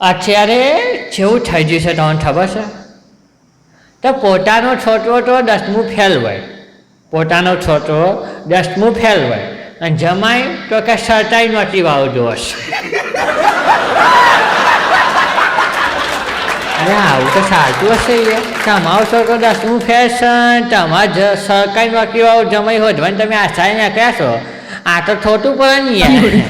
અત્યારે જેવું થઈ ગયું છે તમને ખબર છે? તો પોતાનો છોકરો તો દસમું ફેલ હોય. પોતાનો છોકરો દસમું ફેલ હોય. અને જમાય તો કે સરતાઈ જોવો છે અરે આવું તો સાચું હશે એ તમારો છોકરો દસમું ફેલ છે તમારા સરકારી નોકરી વાળો જમાઈ હોધવાની તમે આશા નાખ્યા છો આ તો ખોટું પડે ને યાર.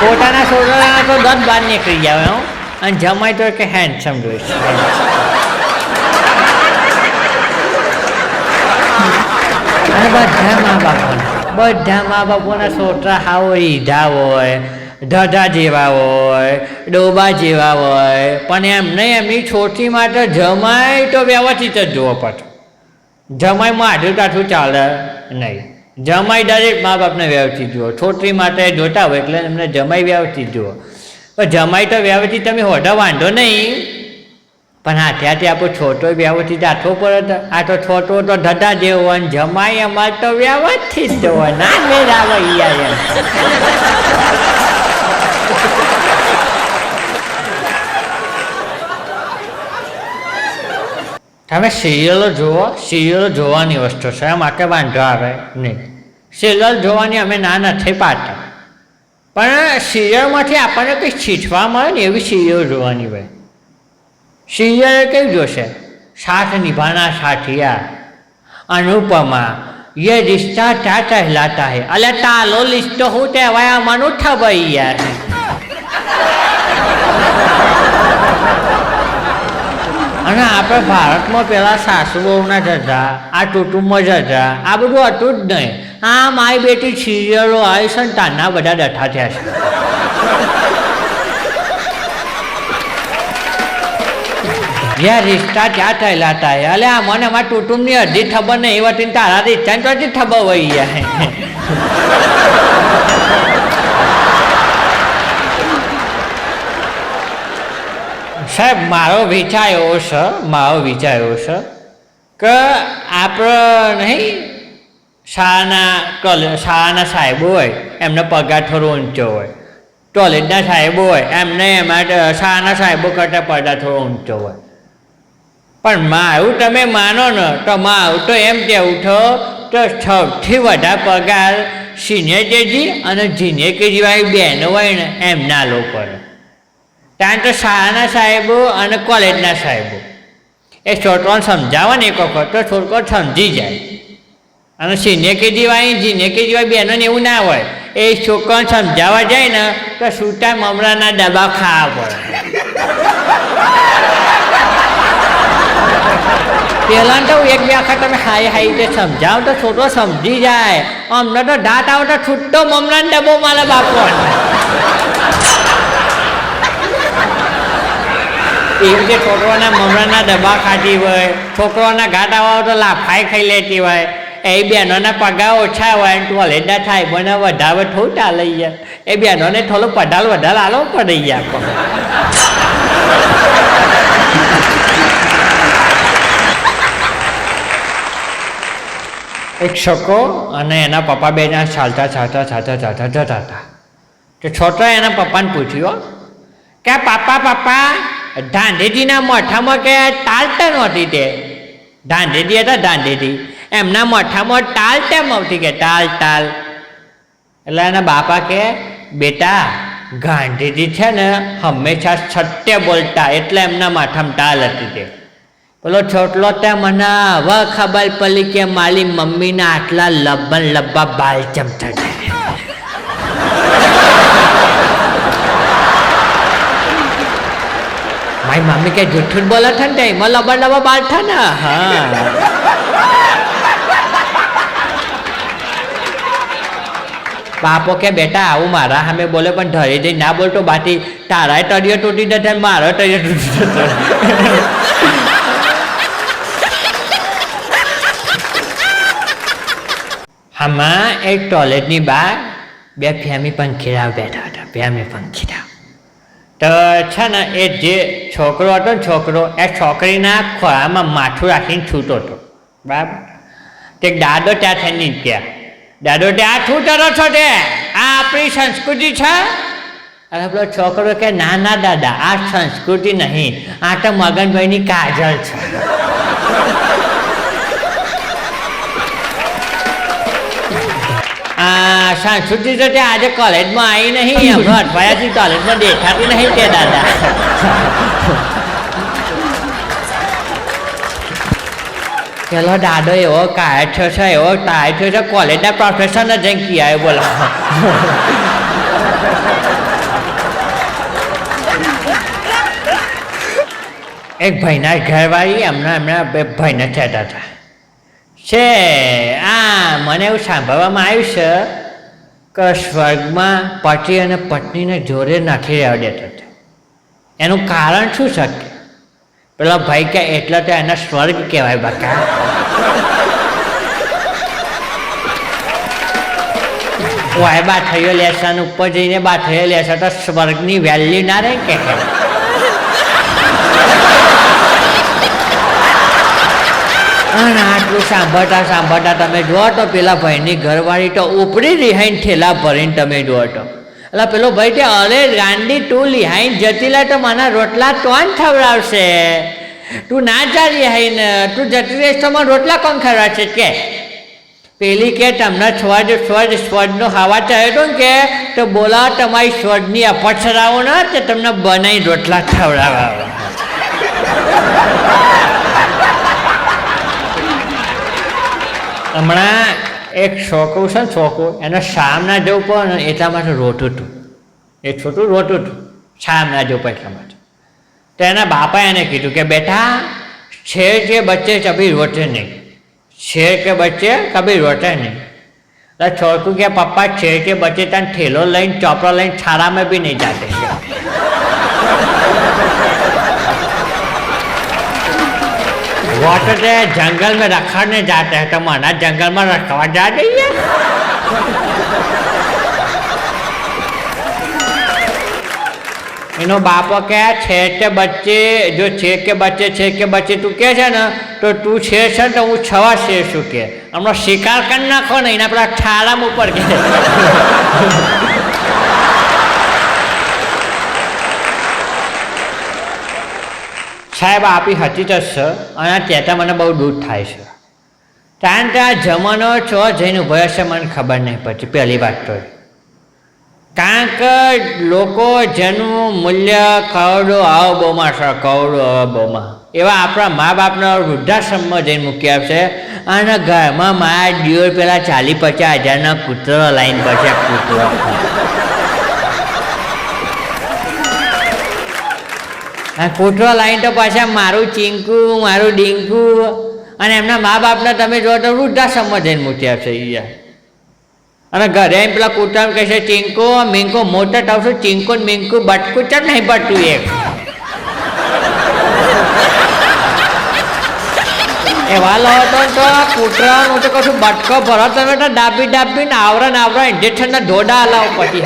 પોતાના છોકરાના તો દંત બાર નીકળી જાય હું. અને જમાય તો કે હેન્ડસમ જોઈશ અને બધા મા બાપોના બધા મા બાપોના છોકરા હાવ ઈધા હોય, ઢઢા જેવા હોય, ડોબા જેવા હોય. પણ એમ નહીં એમની છોટી માટે જમાય તો વ્યવસ્થિત જ જોવો પડે. જમાઈમાં આઢું તાઠું ચાલે નહીં. જમાઈ દરેક મા બાપને વ્યવસ્થિત જુઓ. છોકરી માટે જોતા હોય એટલે એમને જમાઈ વ્યવસ્થિત જુઓ. પણ જમાઈ તો વ્યવસ્થિત તમે હોઢો વાંધો નહીં. પણ હા, ત્યાંથી આપણો છોટો વ્યવસ્થિત આઠો તો આ તો છોટો તો ધધા જેવો અને જમાઈ અમારે તો વ્યવસ્થિત જવો ના મેં આવે યાર તમે સિરિયલો જુઓ સિરિયલો જોવાની વસ્તુ છે એમ આકે વાંધો આવે નહીં સિરિયલ જોવાની અમે ના નથી પાડતા પણ સિરિયલમાંથી આપણને કંઈ શીખવા મળે ને એવી સિરિયલ જોવાની હોય સિરિયલ કેવી જોશે સાથ નિભાના સાથિયા અનુપમા ये रिश्ता क्या कहलाता है अले तालो लिस्ट હું કહેવાય આમાંનું ઠબાઈ યાર અને આપણે ભારતમાં પેલા સાસુ બહુના જજા, આ કુટુંબમાં જજા, આ બધું હતું જ નહીં. આ માય બેટી સિરિયલો આવી છે ને તાના બધા ડઠા થયા છે. જ્યાં રિશ્તા ત્યાં થયેલા હતા. એટલે આ મને અમારા કુટુંબની અડધી ખબર નહીં એવા તીન તારા રિશ્તા તો હજી ખબર હોય યાર. સાહેબ, મારો વિચાર એવો છે, મારો વિચાર એવો છે કે આપણે નહીં શાળાના કોલેજ શાળાના સાહેબો હોય, એમનો પગાર થોડો ઊંચો હોય. કોલેજના સાહેબો હોય, એમને એમાં શાળાના સાહેબો કરતાં પગાર થોડો ઊંચો હોય. પણ મારું તમે માનો ને, તો મારું તો એમ કહેવું છો તો સૌથી વધારે પગાર સિનિયર કેજી અને જુનિયર કેજી વાળી બહેનો હોય ને, એમના લોકોને. ત્યાં તો શાળાના સાહેબો અને કોલેજના સાહેબો. એ છોકરાને સમજાવો ને એક વખત તો છોકરો સમજી જાય. અને સિનિયર કેજી વાળી જુનિયર કેજી વાળી બહેનોને એવું ના હોય. એ છોકરાને સમજાવવા જાય ને તો સૂતા મમરાના ડબ્બા ખાવા પડે. પહેલાં તો એક બે વખત તમે હાઈ હાઈ રીતે સમજાવો તો છોકરો સમજી જાય. અમને તો દાંત આવે તો છૂટો મમરાનો ડબ્બો મારા બાપો. એવી રીતે છોકરોના મમરાના ડબ્બા ખાતી હોય છોકરોના ઘાટા હોય તો લાફાઈ ખાઈ લેતી હોય. એ બહેનોના પગાર ઓછા હોય અને કોલેજના થાય મને વધારે થોડું ચાલે ગયા. એ બહેનોને થોડો પઢાલ વધારે આલો પડી યાર એક છોકરો અને એના પપ્પા બે જણા ચાલતા ચાલતા ચાલતા ચાલતા. જતા હતા તો છોકરાએ એના પપ્પાને પૂછ્યું કે પાપા પપ્પા ધાંધેજીના મોઠામાં કે તાલતા નહોતી તે. ધાંધેજી હતા ધાંધેજી. એમના મોઠામાં તાલ તેમ આવતી કે તાલ તાલ એટલે એના બાપા કે, બેટા, ગાંધીજી છે ને હંમેશા સત્ય બોલતા. એટલે એમના માથામાં તાલ હતી તે. પેલો છોટલો તે મને હવે ખબર પડી કે મારી મમ્મીના આટલા લબ્બન લબ્બા બાલ ચમચા મમ્મી કે જુઠ્ઠું જ બોલે છે ને એમાં લબા લબા બાલ છે ને હા. બાપો કે, બેટા, આવું મારા સામે બોલે, પણ ધરે જઈ ના બોલતો. બાટી તારા તળિયો તૂટી જશે મારો તળિયો તૂટી જશે આમાં એક ટોયલેટની બહાર બે ફેમી પંખીરાવ બેઠા હતા ફેમી પંખીરાવ તો છે ને એ જે છોકરો હતો ને છોકરો, એ છોકરીના ખોળામાં માથું રાખીને છૂટો હતો. બરાબર? તે દાદો ત્યાં થઈને નીકળ્યા દાદો ત્યાં શું કરો છો તે? આ આપણી સંસ્કૃતિ છે? અને પેલો છોકરો કે, ના ના, દાદા, આ સંસ્કૃતિ નહીં. આ તો મગનભાઈની કાજલ છે. આ સાંસ્કૃતિ તો ત્યાં આજે કોલેજમાં આવી નહીં હમણાં અઠવાડિયાથી કોલેજમાં દેખાતી નહીં કે દાદા. પેલો દાદો એવો કાય થયો છે, એવો થયો છે કોલેજના પ્રોફેસર જ જઈને આવ્યો, બોલો. એક ભાઈના ઘરવાળી એમના એમના ભાઈને થતા હતા. છે. આ મને એવું સાંભળવામાં આવ્યું છે કે સ્વર્ગમાં પતિ અને પત્નીને જોડે નથી રહેવા દેતો એનું કારણ શું શકે પેલો ભાઈ કે એટલે તો એને સ્વર્ગ કહેવાય બાકા. વાય બાથૈયો લેશે અને ઉપર જઈને બા થયો લેસન તો સ્વર્ગની વેલ્યુ ના રહે કે? અને આટલું સાંભળતા સાંભળતા તમે જુઓ તો પેલા ભાઈની ઘરવાળી તો ઉપડી રિહાઈન ઠેલા ભરીને તમે જુઓ તો. એટલે પેલો ભાઈ કે, અરે ગાંડી, તું લિહાઈન જતી લે તો મારા રોટલા કોણ ખવડાવશે. તું ના જા રિહાઈને. તું જતી રહીશ તો મારા રોટલા કોણ ખવડાવશે? કે. પેલી કે, તમને સ્વર્ગ સ્વર્ગ સ્વર્ગનો હવા ચાહે તો કે, તો બોલા તમારી સ્વર્ગની અપસરાઓ ને તે તમને બનાવી રોટલા ખવડાવવા. હમણાં એક છોકરું છે ને છોકરું, એને શામના જવું પડે ને એટલા માટે રોતું હતું. એ છોટું રોતું હતું શામ ના જવું પડે એટલા માટે. તો એના બાપાએ એને કીધું કે, બેટા, શેર કે બચ્ચે કભી રોતે નહીં? શેર કે બચ્ચે કભી રોતે નહીં? એટલે છોકરું કે, પપ્પા, શેર કે બચ્ચે તને ઠેલો લઈને, ચોપડો લઈને છારામાં બી નહીં જાતે. वॉटर है जंगल में रखने जाते हैं तो माना जंगल में रखवा जा रही है એનો બાપો કે છે કે બચ્ચે જો છે કે બચ્ચે છે કે બચ્ચે તું કે છે ને તો તું છે છે ને તો હું છવા છે શું કે હમણાં શિકાર કરી નાખો ને એના પેલા ઠાલામ ઉપર કે સાહેબ આપી હકીકત છે અને ત્યાં મને બહુ દૂર થાય છે. કારણ કે આ જમાનો છો જઈને ઊભો હશે મને ખબર નહીં પડતી, પહેલી વાત તો કારણ કે લોકો જેનું મૂલ્ય કરોડો અબોમાં છે, કરોડો અબોમાં એવા આપણા મા બાપના વૃદ્ધાશ્રમમાં જઈને મૂકી છે અને ઘરમાં મારા દિવસ પેલા ચાલી પચાસ હજારના કૂતરો લાઈન પછી કૂતરો આ કૂતરો લાઈન તો પાછા મારું ચીંકુ, મારું ડીંકુ અને એમના મા બાપને તમે જો તો વૃદ્ધા સમજાઈને મૂકી આપશે યાર અને ઘરે એમ પેલા કૂતરાને કહેશે, ચીંકો, મીંકો મોટો થવશું ચીંકો મીંકુ બટકું ચમ નહીં બટતું એક? એવા લો તો તો કૂતરાનું તો કશું બટકો ભરો તમે તો ડાબી ડાબી ને આવરા ને આવરા ઇન્જેક્શનના ઢોડા હલાવો પછી.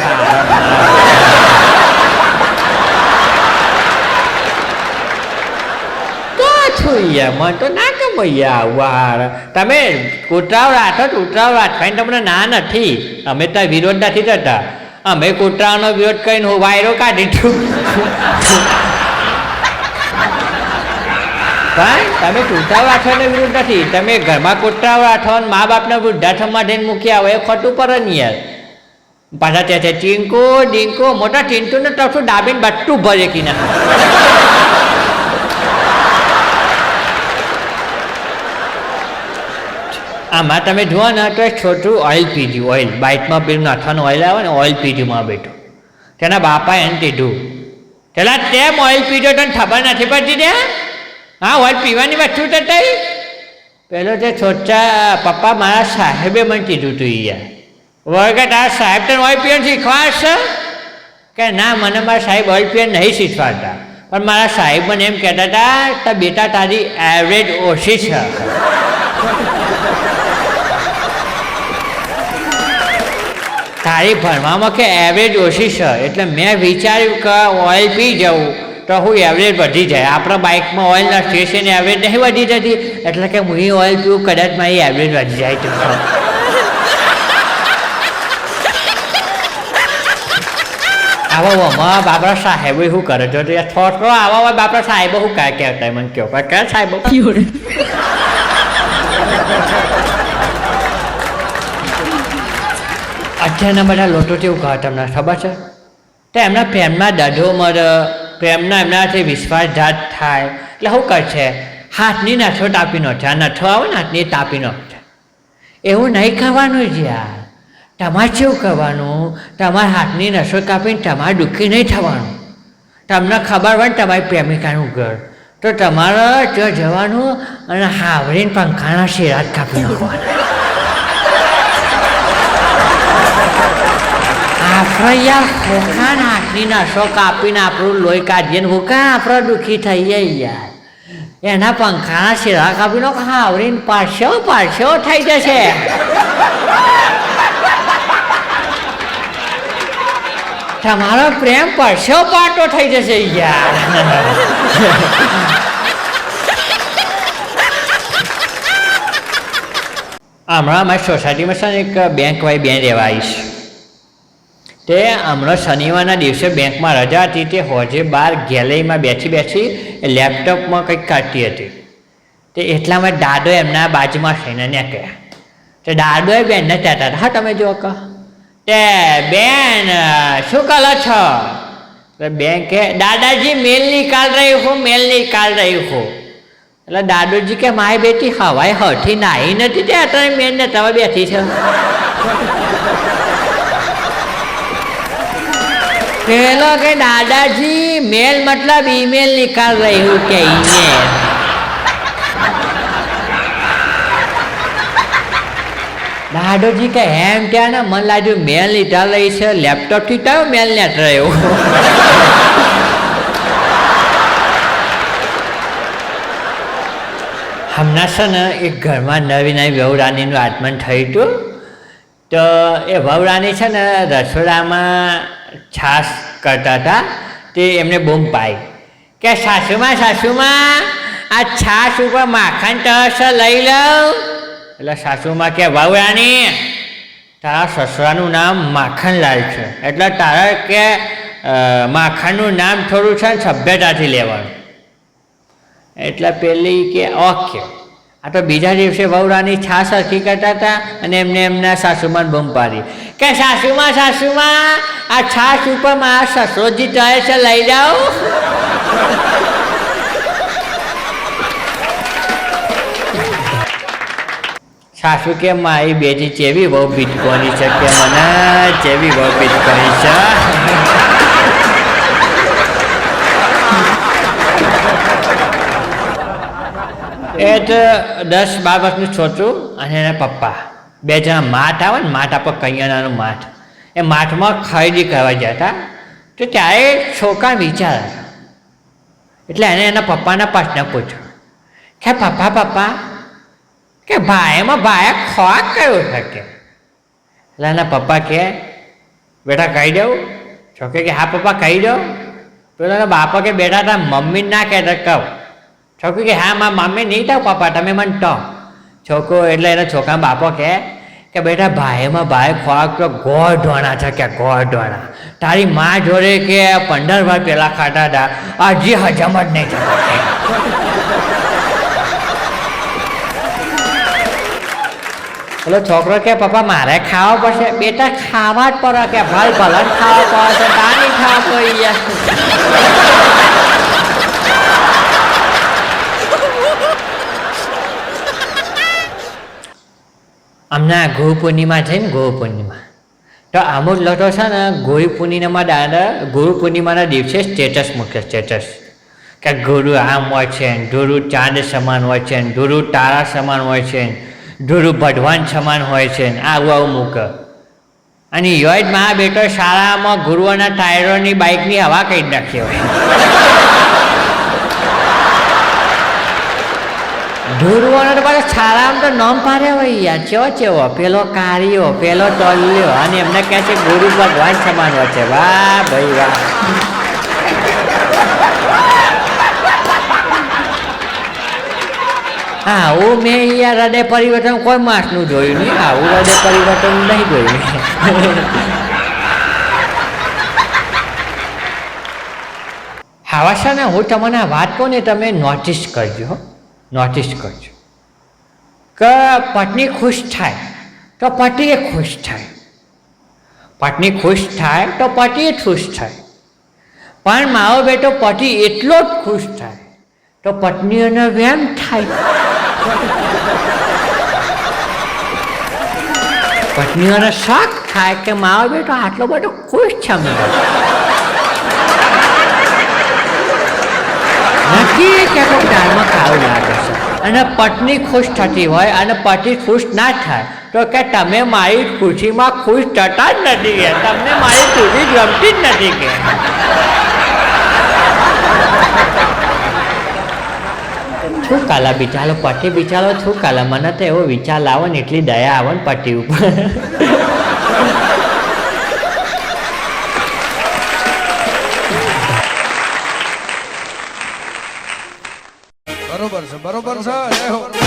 હા છું યાર ના ગમે યાર તમે કૂતરાઓ રાખો રાખવાની તમને ના નથી. અમે તો વિરોધ નથી થતા. અમે કૂતરાઓનો વિરોધ કરીને વાયરો કાઢી છું ભાઈ, તમે કૂતરાઓ રાખવાનો વિરોધ નથી. તમે ઘરમાં કૂતરાઓ રાખો મા બાપને વૃદ્ધાશ્રમમાં જઈને મૂક્યા આવો. એ ખોટું પર યાર પાછા ત્યાં છે મોટા ચીંટુને તો શું ડાબીને બટ્ટું ભરે કી આમાં તમે જુઓ ને તો એક છોટું ઓઇલ પીધું ઓઇલ બાઇકમાં પેલું નાખવાનું ઓઇલ આવે ને ઓઇલ પીધુંમાં બેઠું. તેના બાપાએ એને કીધું, પેલા તેમ ઓઇલ પીધો તને ખબર નથી પડતી દે હા ઓઇલ પીવાની વસ્તુ તો તઈ? પેલો તે છોટા પપ્પા મારા સાહેબે મને કીધું તું યાર. વળગે તારા સાહેબ તને ઓઇલ પીવાનું શીખવાડશે કે ના, મને મારા સાહેબ ઓઇલ પીવાનું નહીં શીખવાડતા. પણ મારા સાહેબ મને એમ કહેતા હતા બેટા તારી એવરેજ ઓછી છે. તારી ભણવામાં કે એવરેજ ઓછી છે? એટલે મેં વિચાર્યું કે ઓઇલ પી જવું. તો હું એવરેજ વધી જાય. આપણા બાઇકમાં ઓઇલના સ્ટેશન એવરેજ નહીં વધી જતી. એટલે કે હું ઓઇલ પીવું કદાચ મારી એવરેજ વધી જાય તો. આવા આમાં બાપરા સાહેબ શું કરે તો થોડો આવા બાપરા સાહેબ શું કહે? કહેતા મને કહો સાહેબ? સાહેબો અત્યારના બધા લોટો એવું કહે તમને, ખબર છે? તો એમના પ્રેમમાં દઢો મર, પ્રેમના એમનાથી વિશ્વાસઘાત થાય. એટલે શું કરશે હાથની નથો તાપી છે આ નથો આવે ને હાથની તાપી છે એવું નહીં કરવાનું જ યાર તમારે કેવું કરવાનું તમારા હાથની નસો કાપીને તમારે દુઃખી નહીં થવાનું. તમને ખબર હોય ને તમારી પ્રેમિકાનું ઘર. તો તમારે ત્યાં જવાનું અને હાવરીને પંખાના શેરાત કાપી નાખવાના. આપણે યાર હોકા હાથની નસો કાપીને આપણું લોહી કાઢીએ ને હોકા આપણે દુઃખી થઈએ યાર. એના પંખાના શિરા કાપી નાખો હાવરીને પાછો પાછો થઈ જશે. તમારો પ્રેમ પરસ્યો પાટો થઈ જશે યાર. હમણાં અમારી સોસાયટીમાં છે એક બેંક વાળી બેન રહેવા આવીશ. તે હમણાં શનિવારના દિવસે બેંકમાં રજા હતી, તે હોજે બહાર ગેલેરીમાં બેઠી બેઠી લેપટોપમાં કંઈક કાઢતી હતી. તે એટલામાં દાદો એમના બાજુમાં થઈને નીકળ્યા તે દાદોએ બેનને કહેતા હતા, હા, તમે જો કહો તે બેન, શું કરો છો? તો બેન કે દાદાજી, મેલ નિકાલ રહી હું, મેલ નિકાલ રહી હું. એટલે દાદોજી કે માય બેટી હવાઈ હઠી નાહી નથી, તે અત્યારે મેન ને તમે બેઠી છે. પેલો કે દાદાજી, મેલ મતલબ ઈમેલ નિકાલ રહ્યું કે ઈમેલ દાદોજી કે એમ ત્યાં ને? મને લાગ્યું મેલ લીધા લઈ છે લેપટોપથી કયો મેલ નેટ રહ્યો? હમણાં છે ને, એક ઘરમાં નવી નવી વહુરાનીનું આગમન થયું હતું. તો એ વહુરાની છે ને, રસોડામાં છાશ કરતા હતા તે એમને બૂમ પાઈ કે સાસુમાં સાસુમાં, આ છાશ ઉપર માખણ તરસ લઈ લઉં. એટલે સાસુમાં કે વહુરાની તારા સસરાનું નામ માખણલાલ છે. એટલે તારા કે માખણનું નામ થોડું છે ને સભ્યતાથી લેવાનું. એટલે પેલી કે, ઓકે. આ તો બીજા દિવસે વહુરાની છાસ હરખી કરતા હતા અને એમને એમના સાસુમાં બમ પાડી. કે સાસુમાં સાસુમાં, આ છાસ ઉપર મારા સસરોજી કહે છે, લઈ જાઓ. સાસુ કે, મારી બેટી ચેવી બહુ બીટકોની છે? કે, મને ચેવી બહુ બીટકોની છે? એ તો દસ બાર વર્ષનું છોકરું અને એના પપ્પા. બે જણા માઠ આવે ને, માઠ આપણે કૈયાણાનું માઠ. એ માઠમાં ખરીદી કરવા હતા. તો ત્યારે છોકરા વિચાર. એટલે એને એના પપ્પાના પ્રશ્ન પૂછ્યો. કે પપ્પા પપ્પા, કે ભાઈમાં ભાઈએ ખોરાક કયો છે કે એટલે એના પપ્પા કે, બેટા કહી દઉં. છોકરી કે, હા, પપ્પા કહી દઉં પેલો બાપા કે, બેટા તારા મમ્મી ના કહેતા કહું. છોકરી કે, હા, મારા મમ્મી નહીં થાવ પપ્પા, તમે મને ટો છોકરો એટલે એના છોકરા બાપો કે કે બેટા, ભાઈમાં ભાઈ ખોરાક તો ગોળ ઢોણા છે કે ગોળ ઢોણા તારી મા જોડે કે પંદર વાર પહેલાં ખાતા હતા, હજી હજમ જ નહીં થતા એટલે છોકરો કે, પપ્પા, મારે ખાવા પડશે. બેટા, ખાવા જ પડે કે ભલ ભલ ખાવા પડશે તાની ખાવા પડી યાર હમણાં ગુરુ પૂર્ણિમા છે ને ગુરુ પૂર્ણિમા. તો અમુક લોટો છે ને ગુરુ પૂર્ણિમામાં દાદા, ગુરુ પૂર્ણિમાના દિવસે સ્ટેટસ મૂકે, સ્ટેટસ. કે ગુરુ આમ હોય છે ગુરુ ચાંદ સમાન હોય છે ગુરુ તારા સમાન હોય છે ગુરુ ભગવાન સમાન હોય છે આવું આવું મૂકે. અને યોજ મા બેટો શાળામાં ગુરુઓના ટાયરોની બાઇકની હવા કહી નાખી હોય. ધુરવાનો તો પાછો શાળામાં તો નામ પાડે હોય યાર. ચેવો ચેવો? પેલો કાર્યો પેલો ટોલ્યો. અને એમને કહે છે, ગુરુ ભગવાન સમાન છે. વાહ ભાઈ, વાહ. હા હું મેં યાર હૃદય પરિવર્તન કોઈ માસનું જોયું નહીં. હા હું હૃદય પરિવર્તન નહીં જોયું આવા છે ને હું તમને વાત કહું ને તમે નોટિસ કરજો. નોટિસ કરજો. કે પત્ની ખુશ થાય, તો પતિએ ખુશ થાય. પત્ની ખુશ થાય, તો પતિએ ખુશ થાય. પણ માવો બેટો પતિ એટલો જ ખુશ થાય, તો પત્નીઓનો વેમ થાય. પત્નીઓને શોખ થાય કે માવો બેટો આટલો બધો ખુશ છે મેં નથી કે કોઈ દાળમાં ખાવું લાગે છે. અને પત્ની ખુશ થતી હોય અને પતિ ખુશ ના થાય, તો કે તમે મારી ખુશીમાં ખુશ થતા જ નથી કે, તમને મારી ખુશી ગમતી જ નથી કે. શું કાલા બિચારો, પતિ બિચારો શું કાલા? મને તો એવો વિચાર લાવો ને, એટલી દયા આવો ને પતિ ઉપર. બરોબર છે